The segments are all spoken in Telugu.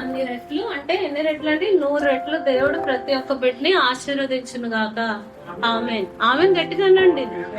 అన్ని రెట్లు? అంటే ఎన్ని రెట్లు అంటే నూరు రెట్లు దేవుడు ప్రతి ఒక్క బిడ్డని ఆశీర్వదించును గాక. ఆమె ఆమె గట్టిగా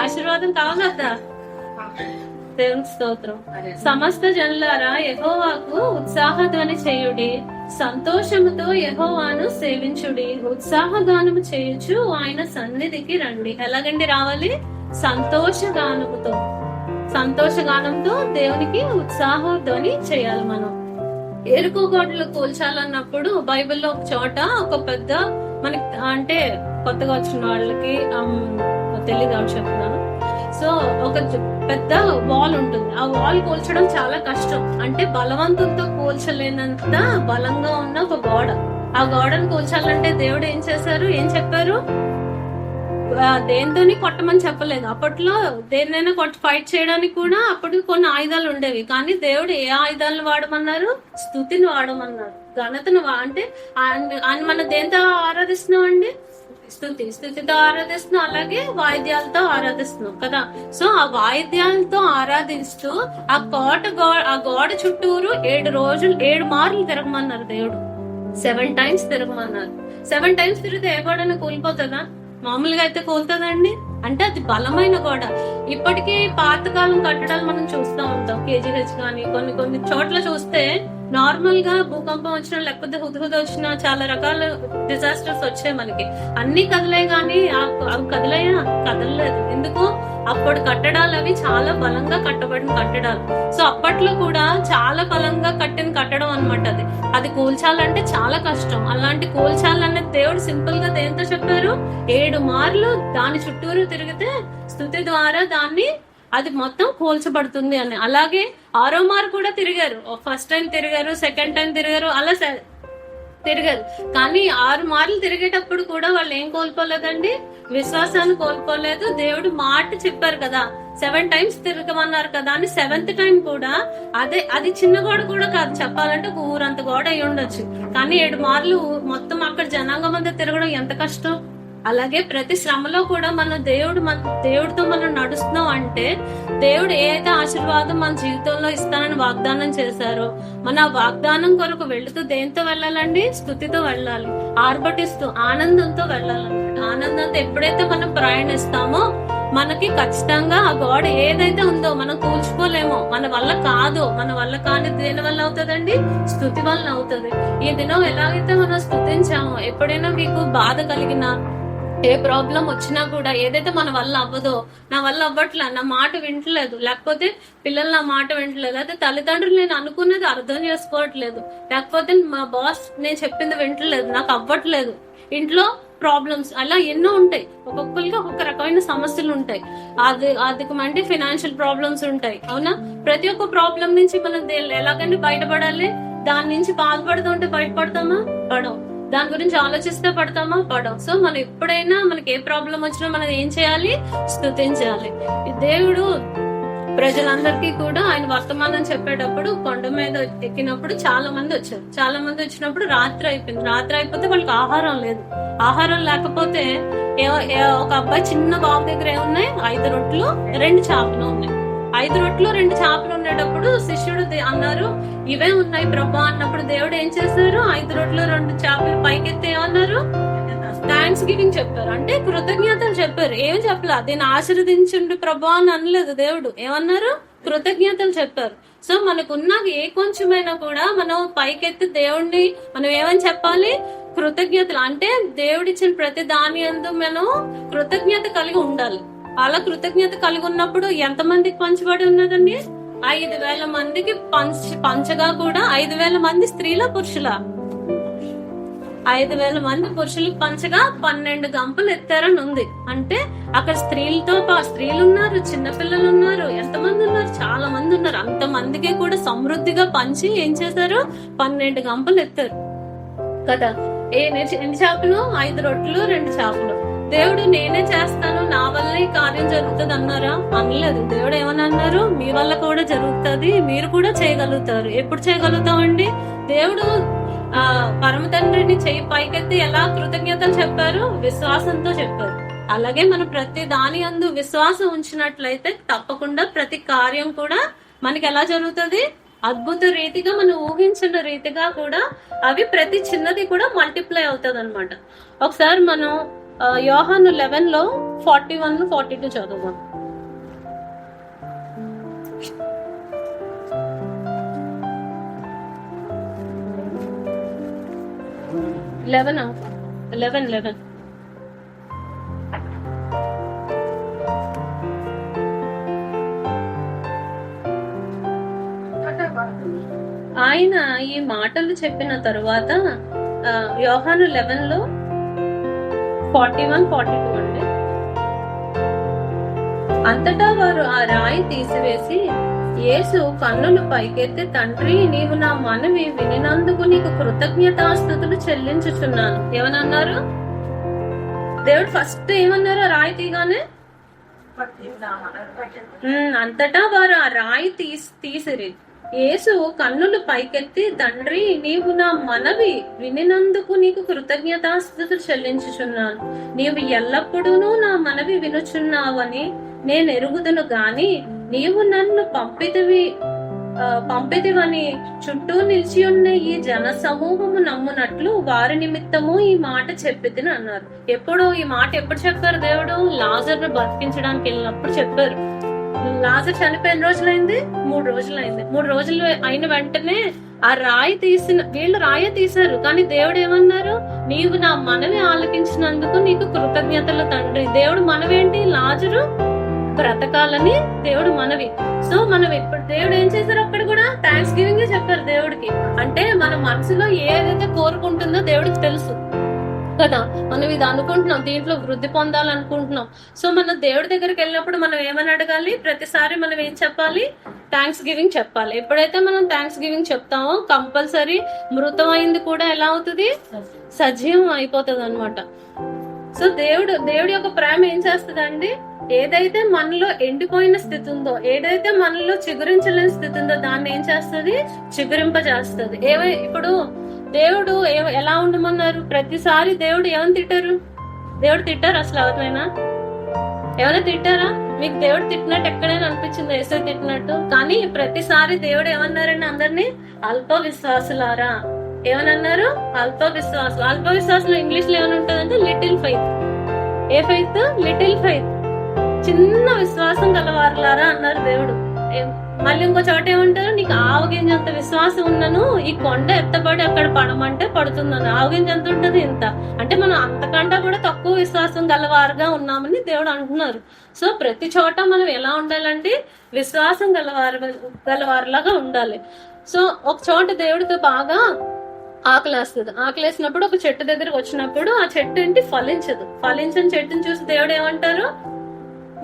ఆశీర్వాదం కావాలద్దా దేవుని స్తోత్రం. సమస్త జనులారా యహోవాకు ఉత్సాహధ్వని చేయుడి. సంతోషముతో యహోవాను సేవించుడి. ఉత్సాహగానము చేయుచు ఆయన సన్నిధికి రండి. ఎలాగండి రావాలి? సంతోషగానముతో. సంతోషగానంతో దేవునికి ఉత్సాహధ్వని చేయాలి మనం. ఎరుకోగొడ్లు కూల్చాలన్నప్పుడు బైబిల్లో ఒక చోట ఒక పెద్ద మనకి అంటే కొత్తగా వచ్చిన వాళ్ళకి తెలియదు అని చెప్తున్నాను. సో ఒక పెద్ద వాల్ ఉంటుంది. ఆ వాల్ కూల్చడం చాలా కష్టం. అంటే బలవంతంతో కూల్చలేనంత బలంగా ఉన్న ఒక గోడ. ఆ గోడను కూల్చాలంటే దేవుడు ఏం చేశారు? ఏం చెప్పారు? దేనితోని దేంతోని కొట్టమని చెప్పలేదు. అప్పట్లో దేనినైనా కొట్టి ఫైట్ చేయడానికి కూడా అప్పుడు కొన్ని ఆయుధాలు ఉండేవి. కానీ దేవుడు ఏ ఆయుధాలను వాడమన్నారు? స్థుతిని వాడమన్నారు. ఘనతను వా- అంటే ఆయన మన దేంతో ఆరాధిస్తున్నాం అండి? స్థుతి స్థుతితో ఆరాధిస్తున్నాం అలాగే వాయిద్యాలతో ఆరాధిస్తున్నాం కదా. సో ఆ వాయిద్యాలతో ఆరాధిస్తూ ఆ కోట గోడ ఆ గోడ చుట్టూరు ఏడు రోజులు ఏడు మార్లు తిరగమన్నారు దేవుడు. సెవెన్ టైమ్స్ తిరగమన్నారు. సెవెన్ టైమ్స్ తిరిగితే ఏ గోడన కూలిపోతుందా? మామూలుగా అయితే కోలుతుందండి. అంటే అది బలమైన గోడ. ఇప్పటికీ పాతకాలం కట్టడాలు మనం చూస్తూ ఉంటాం. కేజీహెచ్ కానీ కొన్ని కొన్ని చోట్ల చూస్తే నార్మల్గా భూకంపం వచ్చినా లేకపోతే హుదహుద వచ్చినా చాలా రకాల డిజాస్టర్స్ వచ్చాయి మనకి. అన్ని కదలే గానీ ఆ- అవి కదిలేయా? కదలలేదు. ఎందుకు? అప్పుడు కట్టడాలు అవి చాలా బలంగా కట్టబడిన కట్టడాలు. సో అప్పట్లో కూడా చాలా బలంగా కట్టిన కట్టడం అనమాట అది. అది కూల్చాలంటే చాలా కష్టం. అలాంటి కూల్చాలనే దేవుడు సింపుల్గా దేంతో చెప్పారు? ఏడు మార్లు దాని చుట్టూరు తిరిగితే స్థుతి ద్వారా దాన్ని అది మొత్తం కూల్చబడుతుంది అని. అలాగే ఆరో మార్ కూడా తిరిగారు. ఫస్ట్ టైం తిరిగారు సెకండ్ టైం తిరిగారు అలా తిరగదు కానీ ఆరు మార్లు తిరిగేటప్పుడు కూడా వాళ్ళు ఏం కోల్పోలేదండి? విశ్వాసాన్ని కోల్పోలేదు. దేవుడు మాట చెప్పారు కదా సెవెన్ టైమ్స్ తిరగమన్నారు కదా అని సెవెంత్ టైం కూడా అదే అది చిన్న గోడ కూడా కాదు. చెప్పాలంటే ఒక ఊరంత గోడ అయి ఉండొచ్చు. కానీ ఏడు మార్లు మొత్తం అక్కడ జనాంగం అంతా తిరగడం ఎంత కష్టం? అలాగే ప్రతి శ్రమలో కూడా మన దేవుడు మన దేవుడితో మనం నడుస్తున్నాం అంటే దేవుడు ఏదైతే ఆశీర్వాదం మన జీవితంలో ఇస్తానని వాగ్దానం చేశారో మన వాగ్దానం కొరకు వెళుతూ దేంతో వెళ్ళాలండి? స్థుతితో వెళ్ళాలి. ఆర్భటిస్తూ ఆనందంతో వెళ్ళాలండి ఆనందంతో ఎప్పుడైతే మనం ప్రయాణిస్తామో మనకి ఖచ్చితంగా ఆ గోడ ఏదైతే ఉందో మనం కూల్చుకోలేమో మన వల్ల కాదు మన వల్ల కాని దేని వల్ల అవుతుందండి? స్థుతి వల్ల అవుతుంది. ఈ దినం ఎలాగైతే మనం స్థుతించామో ఎప్పుడైనా మీకు బాధ కలిగినా ఏ ప్రాబ్లం వచ్చినా కూడా ఏదైతే మన వల్ల అవ్వదో నా వల్ల అవ్వట్లే నా మాట వింటలేదు లేకపోతే పిల్లలు నా మాట వింటలేదు అయితే తల్లిదండ్రులు నేను అనుకున్నది అర్థం చేసుకోవట్లేదు లేకపోతే మా బాస్ నేను చెప్పింది వింటలేదు నాకు అవ్వట్లేదు. ఇంట్లో ప్రాబ్లమ్స్ అలా ఎన్నో ఉంటాయి. ఒక్కొక్కరికి ఒక్కొక్క రకమైన సమస్యలు ఉంటాయి. అది అది అంటే ఫినాన్షియల్ ప్రాబ్లమ్స్ ఉంటాయి. అవునా? ప్రతి ఒక్క ప్రాబ్లం నుంచి మనం ఎలాగంటే బయటపడాలి. దాని నుంచి బాధపడుతుంటే బయటపడతామా? పడం దాని గురించి ఆలోచిస్తే పడతామా? పడం సో మనం ఎప్పుడైనా మనకి ఏ ప్రాబ్లం వచ్చినా మనం ఏం చేయాలి? స్తుతించాలి. దేవుడు ప్రజలందరికీ కూడా ఆయన వర్తమానం చెప్పేటప్పుడు కొండ మీద ఎక్కినప్పుడు చాలా మంది వచ్చారు. చాలా మంది వచ్చినప్పుడు రాత్రి అయిపోయింది. రాత్రి అయిపోతే వాళ్ళకి ఆహారం లేదు. ఆహారం లేకపోతే ఏ- ఒక అబ్బాయి చిన్న బాబు దగ్గర ఏమున్నాయి? ఐదు రొట్లు రెండు చేపలు ఉన్నాయి. ఐదు రొట్లు రెండు చేపలు ఉండేటప్పుడు శిష్యుడు అన్నారు ఇవే ఉన్నాయి ప్రభా అన్నప్పుడు దేవుడు ఏం చేశారు? ఐదు రొట్లు రెండు చేపలు పైకెత్తే ఏమన్నారు థ్యాంక్స్ గివింగ్ చెప్పారు. అంటే కృతజ్ఞతలు చెప్పారు. ఏం చెప్పలే. దీన్ని ఆశీర్వదించండి ప్రభా అని అనలేదు దేవుడు. ఏమన్నారు? కృతజ్ఞతలు చెప్పారు. సో మనకున్న ఏ కొంచెమైనా కూడా మనం పైకెత్తి దేవుణ్ణి మనం ఏమని చెప్పాలి? కృతజ్ఞతలు. అంటే దేవుడిచ్చిన ప్రతి దాని అందు మనం కృతజ్ఞత కలిగి ఉండాలి. అలా కృతజ్ఞత కలిగి ఉన్నప్పుడు ఎంత మందికి పంచబడి ఉన్నదండి? ఐదు వేల మందికి పంచ పంచగా కూడా ఐదు వేల మంది స్త్రీల పురుషుల. ఐదు వేల మంది పురుషులకు పంచగా పన్నెండు గంపలు ఎత్తారని ఉంది. అంటే అక్కడ స్త్రీలతో పా- స్త్రీలు ఉన్నారు చిన్నపిల్లలు ఉన్నారు ఎంతమంది ఉన్నారు? చాలా మంది ఉన్నారు. అంత మందికి కూడా సమృద్ధిగా పంచి ఏం చేశారు? పన్నెండు గంపలు ఎత్తారు. కదా? ఏ ఎన్ని చేపలు ఐదు రొట్టెలు రెండు చేపలు. దేవుడు నేనే చేస్తాను నా వల్లే కార్యం జరుగుతుంది అన్నారా? అనలేదు. దేవుడు ఏమని అన్నారు? మీ వల్ల కూడా జరుగుతుంది మీరు కూడా చేయగలుగుతారు. ఎప్పుడు చేయగలుగుతామండి? దేవుడు ఆ పరమ తండ్రిని చేయి పైకెత్తి ఎలా కృతజ్ఞతలు చెప్పారు విశ్వాసంతో చెప్పారు. అలాగే మనం ప్రతి దాని అందు విశ్వాసం ఉంచినట్లయితే తప్పకుండా ప్రతి కార్యం కూడా మనకి ఎలా జరుగుతుంది? అద్భుత రీతిగా మనం ఊహించిన రీతిగా కూడా అవి ప్రతి చిన్నది కూడా మల్టిప్లై అవుతుంది అనమాట ఒకసారి మనం యోహాను లెవెన్లో ఫార్టీ వన్ ఫార్టీ టూ చదువుదాం. లెవెన్ లెవెన్ లెవెన్ ఆయన ఈ మాటలు చెప్పిన తరువాత యోహాను లెవెన్లో ఫార్టీ వన్ ఫార్టీ టూ అండి. అంతటా వారు ఆ రాయి తీసివేసి యేసు కన్నులు పైకెత్తి తండ్రి నీవు నా మనవి వినినందుకు నీకు కృతజ్ఞతాస్థుతులు చెల్లించుచున్నాను. ఏమనన్నారు? దేవుడు ఫస్ట్ ఏమన్నారు రాయి తీగానే అంతటా వారు ఆ రాయి తీసి తీసిరి. యేసు కన్నులు పైకెత్తి తండ్రి నీవు నా మనవి వినినందుకు నీకు కృతజ్ఞతాస్థుతులు చెల్లించుచున్నాను. నీవు ఎల్లప్పుడూ నా మనవి వినుచున్నావని నేను ఎరుగుదును గాని నీవు నన్ను పంపితివి పంపితివని చుట్టూ నిలిచి ఉన్న ఈ జన సమూహము నమ్మునట్లు వారి నిమిత్తము ఈ మాట చెప్పితిని అన్నారు. ఎప్పుడు ఈ మాట ఎప్పుడు చెప్పారు దేవుడు? లాజర్ను బతికించడానికి వెళ్ళినప్పుడు చెప్పారు. లాజర్ చనిపోయిన రోజులైంది మూడు రోజులైంది. మూడు రోజులు అయిన వెంటనే ఆ రాయి తీసిన వీళ్ళు రాయి తీశారు. కానీ దేవుడు ఏమన్నారు? నీవు నా మనవి ఆలకించినందుకు నీకు కృతజ్ఞతలు తండ్రి. దేవుడు మనవేంటి? లాజరు బ్రతకాలని దేవుడు మనవి. సో మనం ఇప్పుడు దేవుడు ఏం చేశారు అక్కడ కూడా? థ్యాంక్స్ గివింగ్ చెప్పారు దేవుడికి. అంటే మన మనసులో ఏదైతే కోరుకుంటుందో దేవుడికి తెలుసు. కదా? మనం ఇది అనుకుంటున్నాం దీంట్లో వృద్ధి పొందాలనుకుంటున్నాం. సో మనం దేవుడి దగ్గరికి వెళ్ళినప్పుడు మనం ఏమని అడగాలి? ప్రతిసారి మనం ఏం చెప్పాలి? థ్యాంక్స్ గివింగ్ చెప్పాలి. ఎప్పుడైతే మనం థ్యాంక్స్ గివింగ్ చెప్తామో కంపల్సరీ మృతమైంది కూడా ఎలా అవుతుంది? సజీవం అయిపోతుంది అనమాట సో దేవుడు దేవుడి యొక్క ప్రేమ ఏం చేస్తుందండి? ఏదైతే మనలో ఎండిపోయిన స్థితి ఉందో ఏదైతే మనలో చిగురించలేని స్థితి ఉందో దాన్ని ఏం చేస్తుంది? చిగురింప చేస్తుంది ఏమై ఇప్పుడు దేవుడు ఎలా ఉండమన్నారు? ప్రతిసారి దేవుడు ఏమని తిట్టారు? దేవుడు తిట్టారు అసలు ఎవరినైనా? ఎవరైనా తిట్టారా? మీకు దేవుడు తిట్టినట్టు ఎక్కడైనా అనిపించింది? ఏసై తిట్టినట్టు? కానీ ప్రతిసారి దేవుడు ఏమన్నారండి అందరినీ? అల్ప విశ్వాసులారా ఏమనన్నారు? అల్ప విశ్వాసులు అల్ప విశ్వాసం ఇంగ్లీష్లో ఏమని ఉంటుందంటే little faith a faith little faith చిన్న విశ్వాసం గలవారులారా అన్నారు దేవుడు. మళ్ళీ ఇంకో చోట ఏమంటారు? నీకు ఆవగింజంత విశ్వాసం ఉన్నను ఈ కొండ ఎత్తబడి అక్కడ పడమంటే పడుతుందని. ఆవగింజ ఎంత ఉంటది ఇంత? అంటే మనం అంతకంటే కూడా తక్కువ విశ్వాసం గలవారుగా ఉన్నామని దేవుడు అంటున్నారు. సో ప్రతి చోట మనం ఎలా ఉండాలంటే విశ్వాసం గలవారు గలవారులాగా ఉండాలి. సో ఒక చోట దేవుడికి బాగా ఆకలేస్తుంది. ఆకలేసినప్పుడు ఒక చెట్టు దగ్గరకు వచ్చినప్పుడు ఆ చెట్టు ఏంటి? ఫలించదు. ఫలించని చెట్టుని చూసి దేవుడు ఏమంటారు?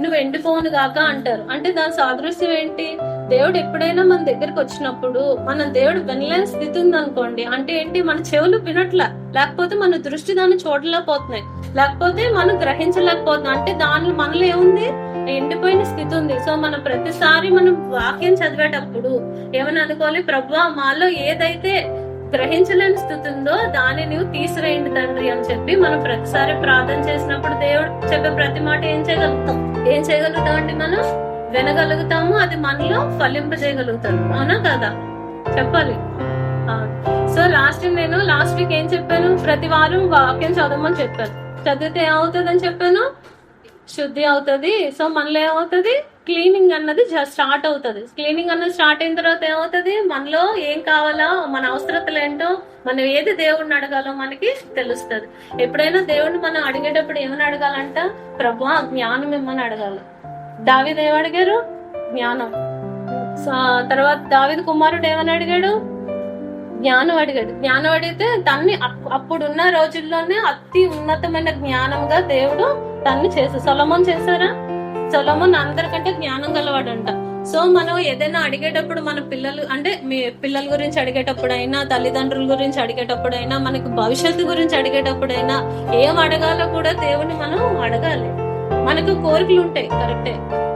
నువ్వు ఎండిపోను గాక అంటారు. అంటే దాని సాదృశ్యం ఏంటి? దేవుడు ఎప్పుడైనా మన దగ్గరికి వచ్చినప్పుడు మన దేవుడు వినలేని స్థితి ఉంది అనుకోండి అంటే ఏంటి? మన చెవులు వినట్లా. లేకపోతే మన దృష్టి దాన్ని చూడలేకపోతున్నాయి. లేకపోతే మనం గ్రహించలేకపోతున్నాం అంటే దానిలో మనలో ఏముంది? ఎండిపోయిన స్థితి ఉంది. సో మనం ప్రతిసారి మనం వాక్యం చదివేటప్పుడు ఏమని అనుకోవాలి? ప్రభు మాలో ఏదైతే గ్రహించలేని స్థితి ఉందో దాన్ని నువ్వు తీసివేయండి తండ్రి అని చెప్పి మనం ప్రతిసారి ప్రార్థన చేసినప్పుడు దేవుడు చెప్పే ప్రతి మాట ఏం చేయగలుగుతాం? ఏం చేయగలుగుతామండి మనం? వినగలుగుతాము అది మనలో ఫలింపజేయగలుగుతాం అవునా కదా? చెప్పాలి. సో లాస్ట్ నేను లాస్ట్ వీక్ ఏం చెప్పాను? ప్రతి వారం వాక్యం చదవమని చెప్పాను. చదివితే ఏమవుతుంది అని చెప్పాను? శుద్ధి అవుతుంది. సో మనలో ఏమవుతుంది? క్లీనింగ్ అన్నది స్టార్ట్ అవుతుంది. క్లీనింగ్ అన్నది స్టార్ట్ అయిన తర్వాత ఏమవుతుంది? మనలో ఏం కావాలో మన అవసరతలు ఏంటో మనం ఏది దేవుడిని అడగాలో మనకి తెలుస్తుంది. ఎప్పుడైనా దేవుడిని మనం అడిగేటప్పుడు ఏమని అడగాలంట? ప్రభా జ్ఞానం ఇమ్మని అడగాలి. దావిది ఏమడిగారు అడిగారు? జ్ఞానం. సో, తర్వాత దావిది కుమారుడు ఏమని అడిగాడు? జ్ఞానం అడిగాడు. జ్ఞానం అడిగితే తన్ని అప్- అప్పుడున్న రోజుల్లోనే అతి ఉన్నతమైన జ్ఞానంగా దేవుడు తన్ని చేశారు సొలమం చేశారా? సొలమున్ అందరికంటే జ్ఞానం గలవాడంట. సో మనం ఏదైనా అడిగేటప్పుడు మన పిల్లలు అంటే మీ పిల్లల గురించి అడిగేటప్పుడైనా తల్లిదండ్రుల గురించి అడిగేటప్పుడైనా మనకు భవిష్యత్తు గురించి అడిగేటప్పుడైనా ఏం అడగాలో కూడా దేవుని మనం అడగాలి. మనకు కోరికలు ఉంటాయి కరెక్టే.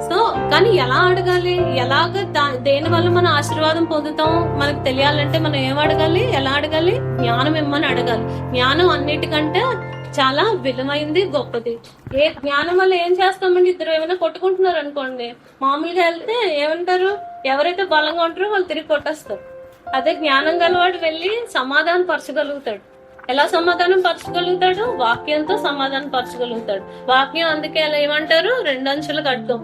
సో కానీ ఎలా అడగాలి? ఎలాగ దేని వల్ల మనం ఆశీర్వాదం పొందుతాం మనకు తెలియాలంటే మనం ఏం అడగాలి? ఎలా అడగాలి? జ్ఞానం ఇమ్మని అడగాలి. జ్ఞానం అన్నిటికంటే చాలా విలువైంది గొప్పది ఏ జ్ఞానం వల్ల ఏం చేస్తామండి? ఇద్దరు ఏమైనా కొట్టుకుంటున్నారు అనుకోండి. మామూలుగా వెళ్తే ఏమంటారు? ఎవరైతే బలంగా ఉంటారో వాళ్ళు తిరిగి కొట్టేస్తారు. అదే జ్ఞానం గలవాడు వెళ్ళి సమాధానం పరచగలుగుతాడు. ఎలా సమాధానం పరచగలుగుతాడు? వాక్యంతో సమాధానం పరచగలుగుతాడు. వాక్యం అందుకే అలా ఏమంటారు? రెండంచులు కట్టం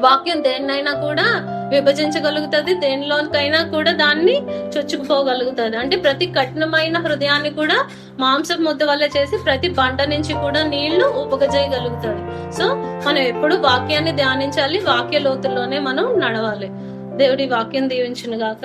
వాక్యం దేన్నైనా కూడా విభజించగలుగుతుంది. దేనిలోకైనా కూడా దాన్ని చొచ్చుకుపోగలుగుతుంది. అంటే ప్రతి కఠినమైన హృదయాన్ని కూడా మాంసం ముద్ద వల్ల చేసి ప్రతి బండ నుంచి కూడా నీళ్ళు ఉపగజేయగలుగుతుంది సో మనం ఎప్పుడు వాక్యాన్ని ధ్యానించాలి వాక్య లోతుల్లోనే మనం నడవాలి. దేవుడి వాక్యం దీవించును గాక